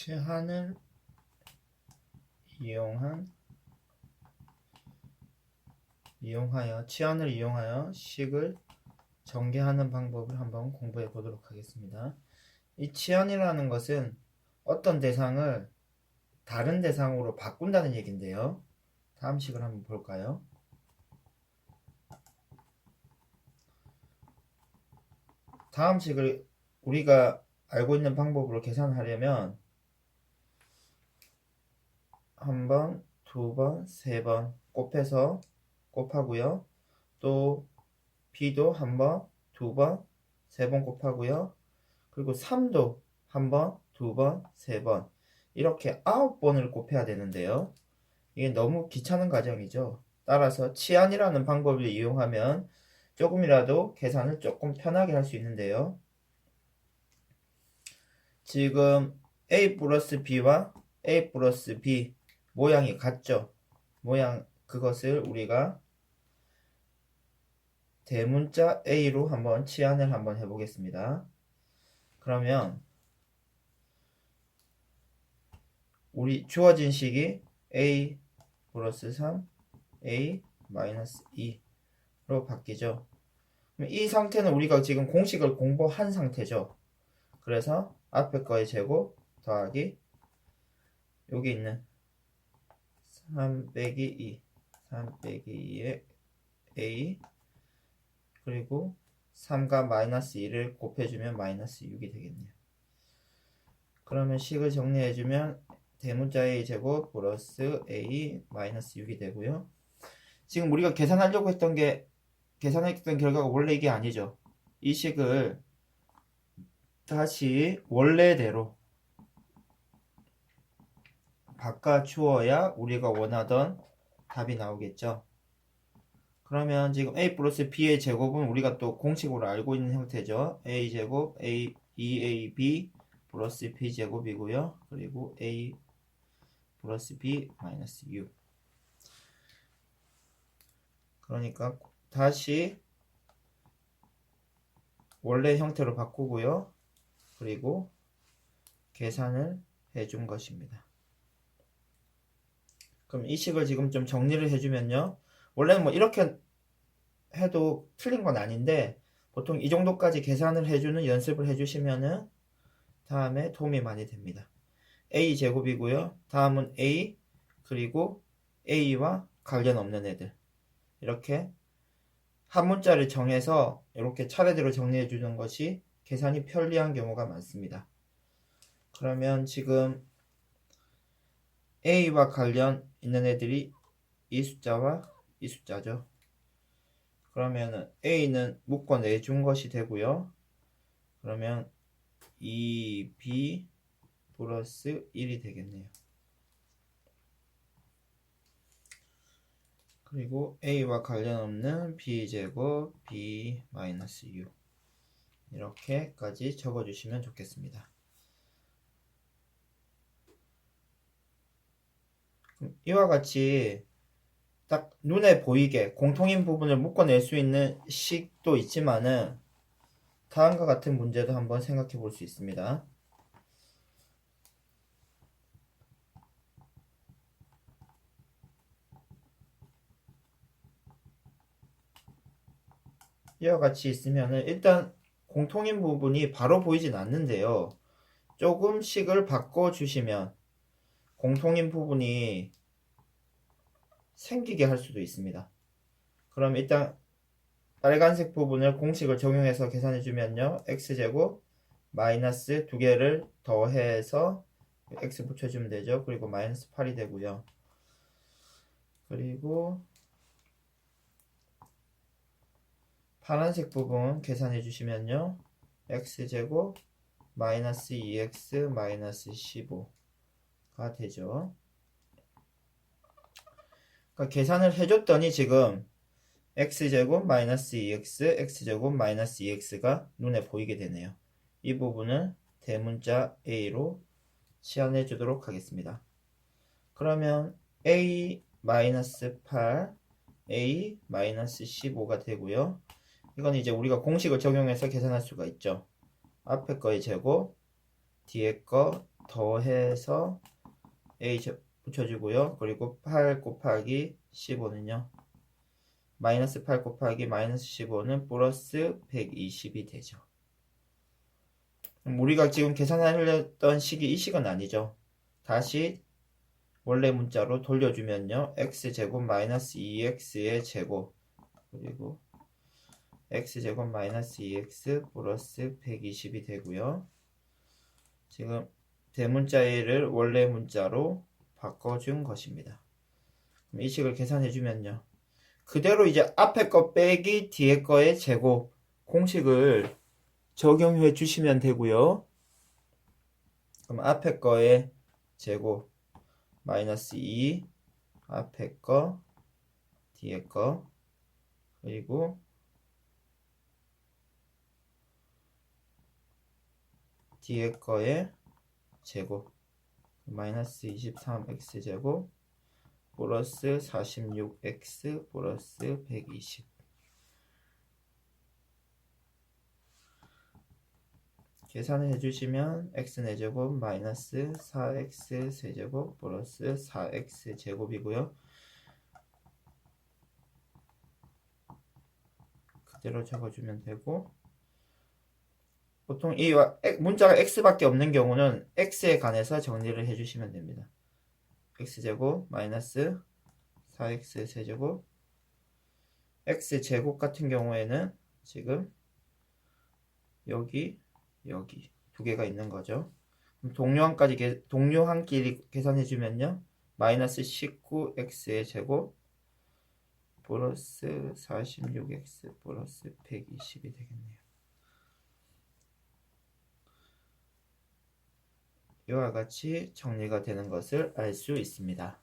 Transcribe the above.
치한을 이용한 이용하여 치안을 이용하여 식을 전개하는 방법을 한번 공부해 보도록 하겠습니다. 이 치안이라는 것은 어떤 대상을 다른 대상으로 바꾼다는 얘기인데요. 다음 식을 한번 볼까요? 다음 식을 우리가 알고 있는 방법으로 계산하려면 한 번, 두 번, 세 번 곱해서 곱하고요. 또 b도 한 번, 두 번, 세 번 곱하고요. 그리고 3도 한 번, 두 번, 세 번 이렇게 아홉 번을 곱해야 되는데요. 이게 너무 귀찮은 과정이죠. 따라서 치안이라는 방법을 이용하면 조금이라도 계산을 조금 편하게 할 수 있는데요. 지금 a 플러스 b와 a 플러스 b 모양이 같죠? 모양 그것을 우리가 대문자 a로 한번 치환을 한번 해보겠습니다. 그러면 우리 주어진 식이 a 플러스 3 a 마이너스 2로 바뀌죠. 이 상태는 우리가 지금 공식을 공부한 상태죠. 그래서 앞에 거의 제곱 더하기 여기 있는 3 빼기 2 3 빼기 2의 a 그리고 3과 마이너스 2를 곱해주면 마이너스 6이 되겠네요. 그러면 식을 정리해주면 대문자 a 제곱 플러스 a 마이너스 6이 되고요. 지금 우리가 계산하려고 했던 게 계산했던 결과가 원래 이게 아니죠. 이 식을 다시 원래대로 바꿔주어야 우리가 원하던 답이 나오겠죠. 그러면 지금 a 플러스 b의 제곱은 우리가 또 공식으로 알고 있는 형태죠. a 제곱 a 2ab 플러스 b 제곱이고요. 그리고 a 플러스 b 마이너스 6 그러니까 다시 원래 형태로 바꾸고요. 그리고 계산을 해준 것입니다. 그럼 이 식을 지금 좀 정리를 해주면요. 원래는 뭐 이렇게 해도 틀린 건 아닌데 보통 이 정도까지 계산을 해주는 연습을 해주시면은 다음에 도움이 많이 됩니다. a 제곱이고요. 다음은 a 그리고 a와 관련 없는 애들 이렇게 한 문자를 정해서 이렇게 차례대로 정리해 주는 것이 계산이 편리한 경우가 많습니다. 그러면 지금 A와 관련 있는 애들이 이 숫자와 이 숫자죠. 그러면은 A는 묶어 내준 것이 되고요. 그러면 2B 플러스 1이 되겠네요. 그리고 a와 관련 없는 b제곱 b 마이너스 6 이렇게까지 적어주시면 좋겠습니다. 이와 같이 딱 눈에 보이게 공통인 부분을 묶어낼 수 있는 식도 있지만은 다음과 같은 문제도 한번 생각해 볼 수 있습니다. 이와 같이 있으면은 일단 공통인 부분이 바로 보이진 않는데요. 조금 식을 바꿔주시면 공통인 부분이 생기게 할 수도 있습니다. 그럼 일단 빨간색 부분을 공식을 적용해서 계산해 주면요. x제곱 마이너스 두 개를 더해서 x 붙여주면 되죠. 그리고 마이너스 8이 되고요. 그리고 파란색 부분 계산해 주시면요. x제곱 마이너스 2x 마이너스 15 가 되죠. 그러니까 계산을 해줬더니 지금 x제곱 마이너스 2x x제곱 마이너스 2x가 눈에 보이게 되네요. 이 부분을 대문자 a로 치환해 주도록 하겠습니다. 그러면 a 마이너스 8 a 마이너스 15가 되고요. 이건 이제 우리가 공식을 적용해서 계산할 수가 있죠. 앞에 거의 제곱, 뒤에 거 더해서 a 제- 붙여주고요. 그리고 8 곱하기 15는요. 마이너스 8 곱하기 마이너스 15는 플러스 120이 되죠. 우리가 지금 계산하려던 식이 이 식은 아니죠. 다시 원래 문자로 돌려주면요. x제곱 마이너스 2x의 제곱 그리고 x제곱 마이너스 2x 플러스 120이 되고요. 지금 대문자를 원래 문자로 바꿔준 것입니다. 이 식을 계산해주면요. 그대로 이제 앞에 거 빼기 뒤에 거의 제곱 공식을 적용해 주시면 되고요. 그럼 앞에 거의 제곱 마이너스 2 앞에 거 뒤에 거 그리고 뒤에 거의 제곱 마이너스 23x 제곱 플러스 46x 플러스 120 계산을 해주시면 x 4제곱 마이너스 4x 세제곱 플러스 4x 제곱이고요. 그대로 적어주면 되고 보통 이 문자가 x밖에 없는 경우는 x에 관해서 정리를 해주시면 됩니다. x제곱 마이너스 4x 세제곱 x제곱 같은 경우에는 지금 여기 여기 두 개가 있는 거죠. 동료항까지 계- 동료항끼리 계산해 주면요. 마이너스 19x의 제곱 플러스 46x 플러스 120이 되겠네요. 이와 같이 정리가 되는 것을 알 수 있습니다.